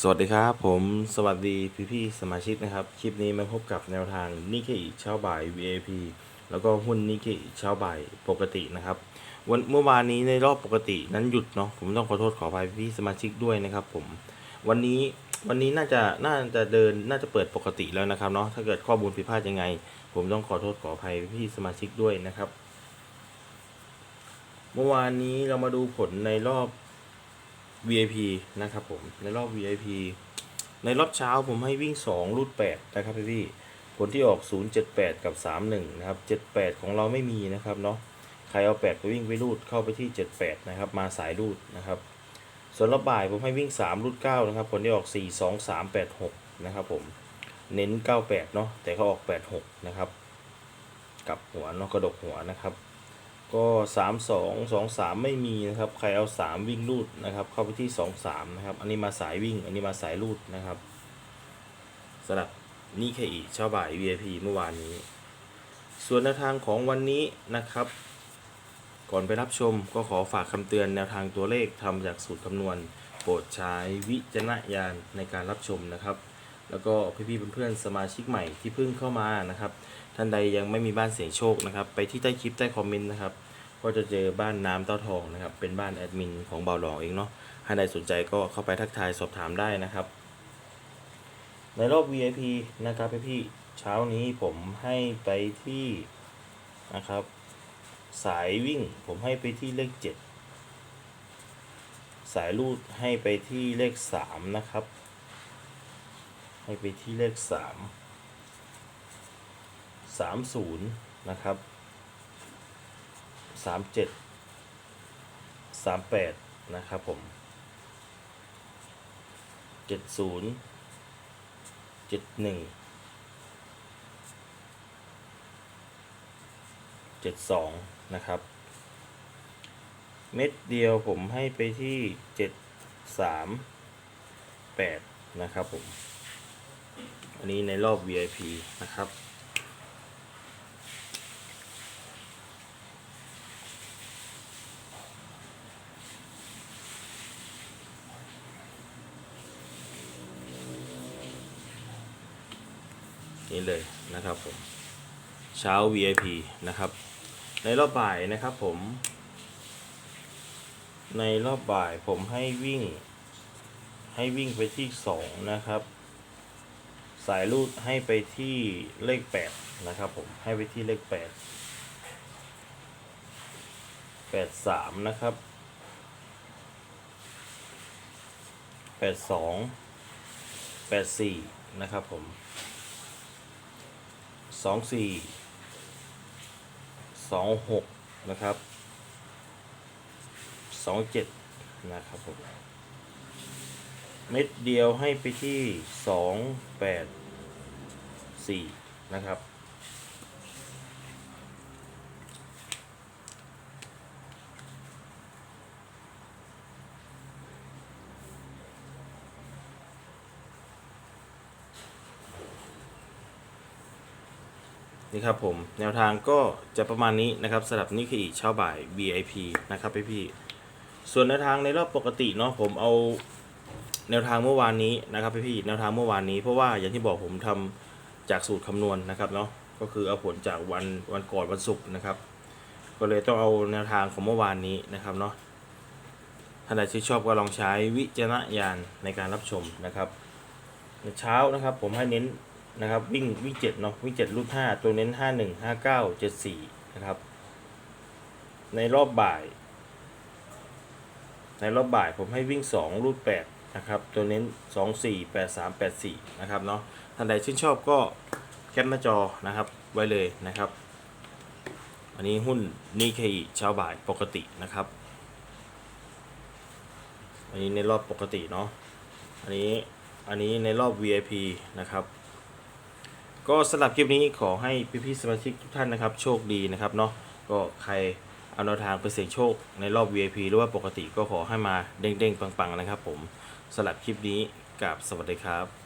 สวัสดีครับผมสวัสดีพี่พี่ๆสมาชิกนะครับ คลิปนี้มาพบกับแนวทางนิเคอิเช้าบ่าย VAP แล้วก็หุ้นนิเคอิเช้าบ่ายปกตินะครับวันเมื่อวานนี้ในรอบปกตินั้นหยุดเนาะผมต้องขอโทษขออภัยพี่สมาชิกด้วยนะครับผมวันนี้วันนี้น่าจะน่าจะเดินน่าจะเปิดปกติแล้วนะครับเนาะถ้าเกิดข้อมูลผิดพลาดยังไง ผมต้องขอโทษขออภัยพี่สมาชิกด้วยนะครับ เมื่อวานนี้เรามาดูผลในรอบ VIP นะครับผมในรอบ VIP ในรอบเช้าผมให้วิ่ง 2 รูด 8 นะครับพี่พี่ผลที่ออก 078 กับ 31 นะครับ 78 ของเราไม่มีนะครับเนาะใครเอา 8 ไปวิ่งไปรูดเข้าไปที่ 78 นะครับ มาสายรูดนะครับ ส่วนรอบบ่ายผมให้วิ่ง 3 รูด 9 นะครับ ผลที่ออก 4 2 3 8 6 นะครับผมเน้น 98 เนาะแต่เขาออก 86 นะครับ กับหัวเนาะกระดกหัวนะครับ ก็สามสองสองสามไม่มีนะครับ ใครเอาสามวิ่งรูดนะครับ เข้าไปที่สองสามนะครับ อันนี้มาสายวิ่ง อันนี้มาสายรูดนะครับสำหรับนี่แค่อีกเช้าบ่าย VIP เมื่อวานนี้ ส่วนแนวทางของวันนี้นะครับ ก่อนไปรับชมก็ขอฝากคำเตือนแนวทางตัวเลขทำจากสูตรคำนวณ โปรดใช้วิจารณญาณในการรับชมนะครับ แล้วก็พี่ๆเพื่อนๆสมาชิกใหม่ที่เพิ่งเข้ามานะครับ ท่านใดยังไม่มีบ้านเสียงโชคนะครับ ไปที่ใต้คลิปใต้คอมเมนต์นะครับ ก็จะเจอบ้านน้ำเต้าทองนะครับ เป็นบ้านแอดมินของเบาหลองเองเนาะท่านใดสนใจก็เข้าไปทักทายสอบถามได้นะครับ ในรอบ VIP นะครับพี่ๆเช้านี้ผมให้ไปที่นะครับ สายวิ่งผมให้ไปที่เลข 7 สายลูดให้ไปที่เลข 3 นะครับ ให้ไปที่เลข 3 30 นะครับ 37 38 นะครับผม 70 71 72 นะครับ เม็ดเดียวผมให้ไปที่ 73 8 นะครับผม อันนี้ในรอบ VIP นะครับ นี่เลยนะครับผม เช้า VIP นะครับ ในรอบบ่ายนะครับผม ในรอบบ่ายผมให้วิ่ง ให้วิ่งไปที่สองนะครับ สายรูดให้ไปที่เลขแปดนะครับผม ให้ไปที่เลขแปดแปดสามนะครับแปดสองแปดสี่นะครับผมสองสี่สองหกนะครับสองเจ็ดนะครับผม เม็ดเดียวให้ไปที่สองแปดสี่นะครับนี่ครับผมแนวทางก็จะประมาณนี้นะครับสำหรับนี่คืออีกเช้าบ่าย VIP นะครับพี่พี่ส่วนแนวทางในรอบปกติเนาะผมเอา แนวทางเมื่อวานนี้นะครับพี่พี่แนวทางเมื่อวานนี้เพราะว่าอย่างที่บอกผมทำจากสูตรคำนวณนะครับเนาะก็คือเอาผลจากวันวันก่อนวันศุกร์นะครับ ก็เลยต้องเอาแนวทางของเมื่อวานนี้นะครับเนาะท่านใดที่ชอบก็ลองใช้วิจารณญาณในการรับชมนะครับในเช้านะครับผมให้เน้นนะครับวิ่งวิ่งเจ็ดเนาะวิ่งเจ็ดรูดห้าตัวเน้นห้าหนึ่งห้าเก้าเจ็ดสี่นะครับ ในรอบบ่าย ในรอบบ่ายผมให้วิ่งสองรูดแปด นะครับ ตัวเน้นสองสี่แปดสามแปดสี่นะครับเนาะ ท่านใดชื่นชอบก็แคปหน้าจอนะครับไว้เลยนะครับ อันนี้หุ้นนิเคอิเช้าบ่ายปกตินะครับ อันนี้ในรอบปกติเนาะ อันนี้ อันนี้ในรอบ VIP นะครับก็สำหรับคลิปนี้ขอให้พี่ๆสมาชิกทุกท่านนะครับ โชคดีนะครับเนาะก็ใคร เอาแนวทางไปเสี่ยงโชคในรอบ VIP หรือว่าปกติก็ขอให้มาเด้งๆ ปังๆ นะครับผมสลับคลิปนี้กับสวัสดีครับ